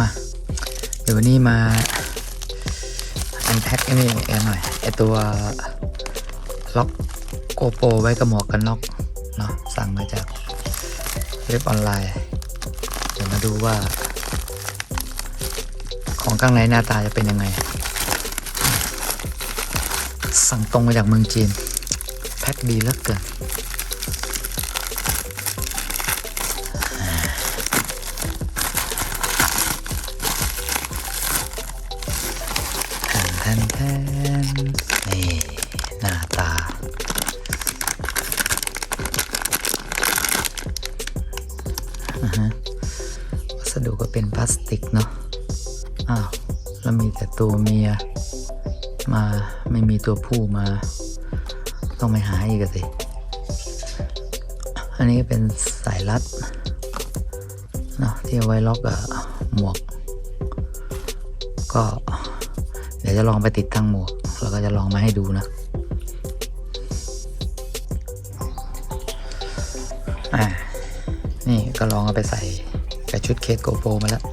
มา เดี๋ยววันนี้มาอันแพ็คไอ้นี่กันหน่อยไอตัวล็อกโกโปรไว้กับหมวกกันน็อกเนาะสั่งมาจากเว็บออนไลน์ เดี๋ยวมาดูว่า ของข้างในหน้าตาจะเป็นยังไง สั่งตรงมาจากเมืองจีน แพ็คดีเหลือเกิน อ่าฮะวัสดุก็เป็นพลาสติกเนาะอ้าวแล้วมีแต่ตัวเมียมาไม่มีตัวผู้มา ต้องไปหาอีกสิอันนี้เป็นสายรัดเนาะที่เอาไว้ล็อกกับหมวก ก็ เดี๋ยวจะลองไปติดตั้งหมวก แล้วก็จะลองมาให้ดูนะอ่า นี่ก็ลองเอาไปใส่กับชุดเคสโกโปมาแล้ว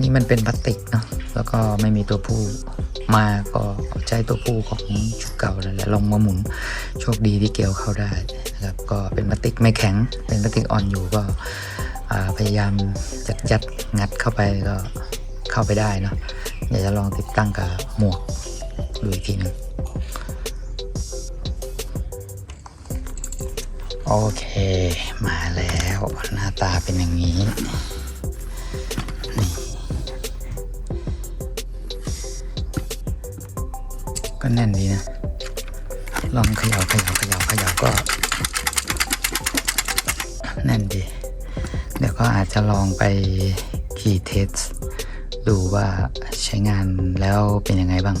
นี้มันเป็นพลาสติกเนาะแล้วก็ไม่มีตัวผู้มาก็ใช้ตัวผู้ของชุดเก่านั่นแหละลองมาหมุนโชคดีที่เกี่ยวเข้าได้นะครับก็เป็นพลาสติกไม่แข็ง เป็นพลาสติกอ่อนอยู่ก็พยายามจัดยัดงัดเข้าไปก็เข้าไปได้เนาะเดี๋ยวจะลองติดตั้งกับหมวกดูอีกทีนึง โอเค มาแล้วหน้าตาเป็นอย่างนี้ นี่ ก็แน่นดีนะ ลองเขย่าเขย่าเขย่าเขย่าก็ แน่นดี เดี๋ยวก็อาจจะลองไปขี่เทส ดูว่าใช้งานแล้วเป็นยังไงบ้าง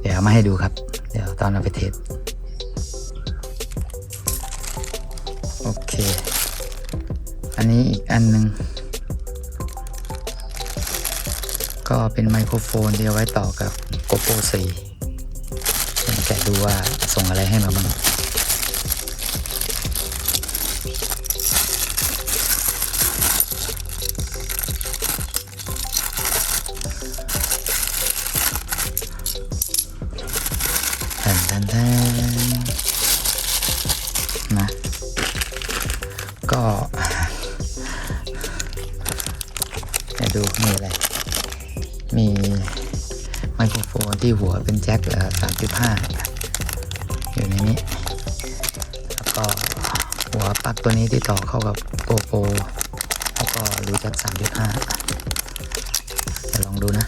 เดี๋ยวมาให้ดูครับ เดี๋ยวตอนเราไปเทส เค อันนี้อีกอันหนึ่งก็เป็นไมโครโฟนที่เอาไว้ต่อกับ GoPro 4แกะดูว่าส่งอะไรให้มาบ้าง ดูมีอะไร มีไมโครโฟนที่หัวเป็นแจ็คสามสิบห้าอยู่ในนี้ แล้วก็หัวปลั๊กตัวนี้ที่ต่อเข้ากับโกโปรแล้วก็รูแจ็คสามสิบห้าจะลองดูนะ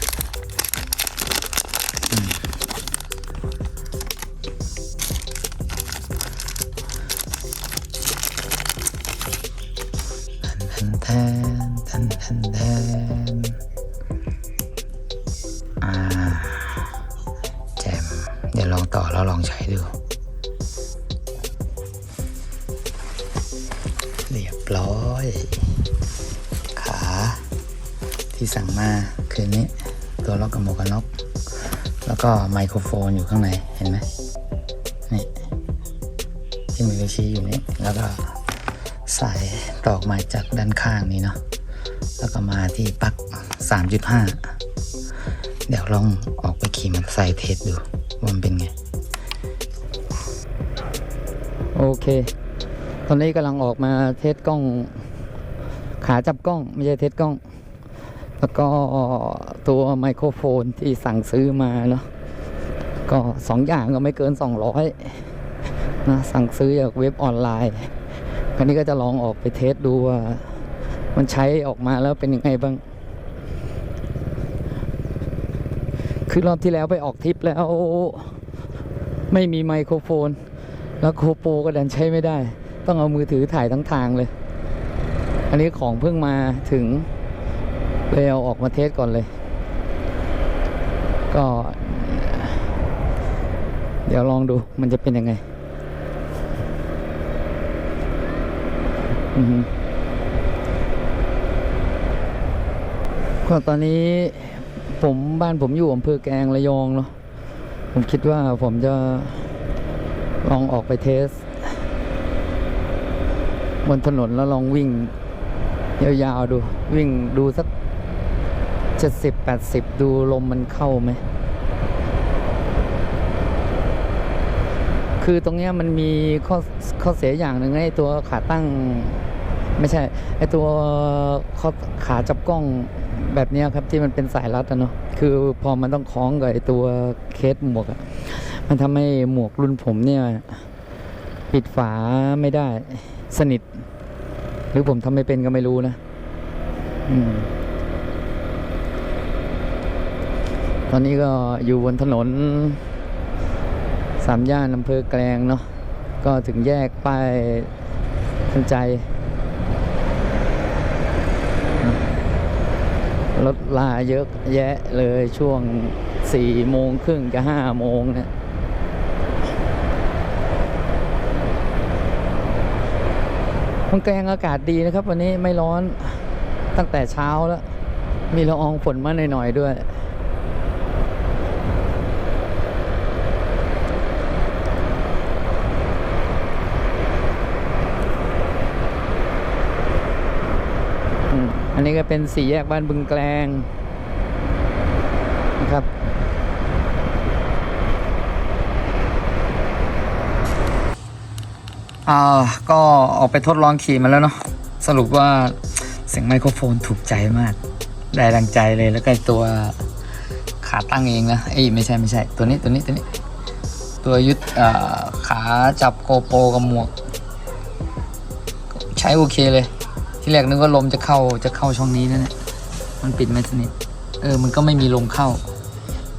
แทนแทนแทนแทนอ่าแจมเดี๋ยวลองต่อแล้วลองใช้ดู เรียบร้อย ขา ที่สั่งมาคืนนี้ตัวล็อกกับหมวกกันน็อกแล้วก็ไมโครโฟนอยู่ข้างใน เห็นไหมนี่ที่มือชี้อยู่นี่แล้วก็ สายตอกมาจากด้านข้างนี้เนาะแล้วก็มาที่ปลั๊ก3.5 เดี๋ยวลองออกไปขี่มันใส่เทสดูว่ามันเป็นไง โอเค ตอนนี้กำลังออกมาเทสกล้อง ขาจับกล้อง ไม่ใช่เทสกล้อง แล้วก็ตัวไมโครโฟนที่สั่งซื้อมาเนาะก็สองอย่างก็ไม่เกิน 200นะสั่งซื้อจากเว็บออนไลน์ คราวนี้ก็จะลองออกไปเทสดูว่า มันใช้ออกมาแล้วเป็นยังไงบ้าง คือรอบที่แล้วไปออกทริปแล้ว ไม่มีไมโครโฟน แล้วโคโปก็ดันใช้ไม่ได้ ต้องเอามือถือถ่ายทั้งทางเลย อันนี้ของเพิ่งมาถึงเลยเอาออกมาเทสก่อนเลย ก็ เดี๋ยวลองดูมันจะเป็นยังไง อือฮึ ก็ตอนนี้ผมบ้านผมอยู่อำเภอแกงระยองเนาะผมคิดว่าผมจะลองออกไปเทส บนถนนแล้วลองวิ่ง ยาวๆดู วิ่งดูสักเจ็ดสิบแปดสิบดูลมมันเข้าไหม คือตรงนี้มันมีข้อข้อเสียอย่างหนึ่งไอ้ตัวขาตั้ง ไม่ใช่ไอ้ตัวข้อขาจับกล้องแบบนี้ครับที่มันเป็นสายรัดอะเนาะคือพอมันต้องคล้องกับไอ้ตัวเคสหมวกอะมันทำให้หมวกรุ่นผมเนี่ย ปิดฝาไม่ได้สนิท หรือผมทำไม่เป็นก็ไม่รู้นะอืมตอนนี้ก็อยู่บนถนน สามย่านอำเภอแกลงเนาะก็ถึงแยกป้ายทันใจ รถลาเยอะแยะเลยช่วงสี่โมงครึ่งจะห้าโมงเนี่ยมันแกลงอากาศดีนะครับ วันนี้ไม่ร้อนตั้งแต่เช้าแล้ว มีละอองฝนมาหน่อยๆด้วย นนี้ก็เป็นสี่แยกบ้านบึงแกลงนะครับอ่าก็ออกไปทดลองขี่มาแล้วเนาะสรุปว่าเสียงไมโครโฟนถูกใจมาก ได้ดังใจเลยแล้วก็ตัวขาตั้งเองนะเอ้ยไม่ใช่ไม่ใช่ ตัวนี้ตัวนี้ตัวนี้ ตัวยึดขาจับโกโปรกับหมวก ใช้โอเคเลย ที่แรกนึกว่าลมจะเข้าจะเข้าช่องนี้นะเนี่ยมันปิดไม่สนิทเออมันก็ไม่มีลมเข้า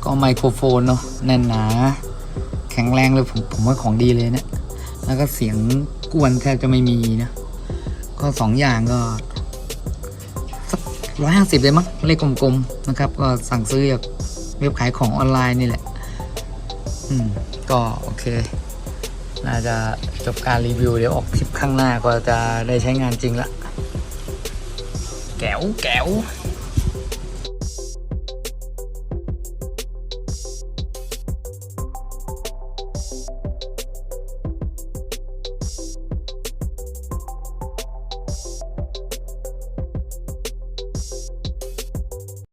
ก็ไมโครโฟนเนาะแน่นหนา แข็งแรงเลยผมผมว่าของดีเลยเนี่ยแล้วก็เสียงกวนแทบจะไม่มีนะ ก็สองอย่างก็สักร้อยห้าสิบเลยมั้งเลขกลมๆนะครับ ก็สั่งซื้อจากเว็บขายของออนไลน์นี่แหละ อืม ก็โอเค น่าจะจบการรีวิว เดี๋ยวออกคลิปข้างหน้าก็จะได้ใช้งานจริงละ แก้วแก้ว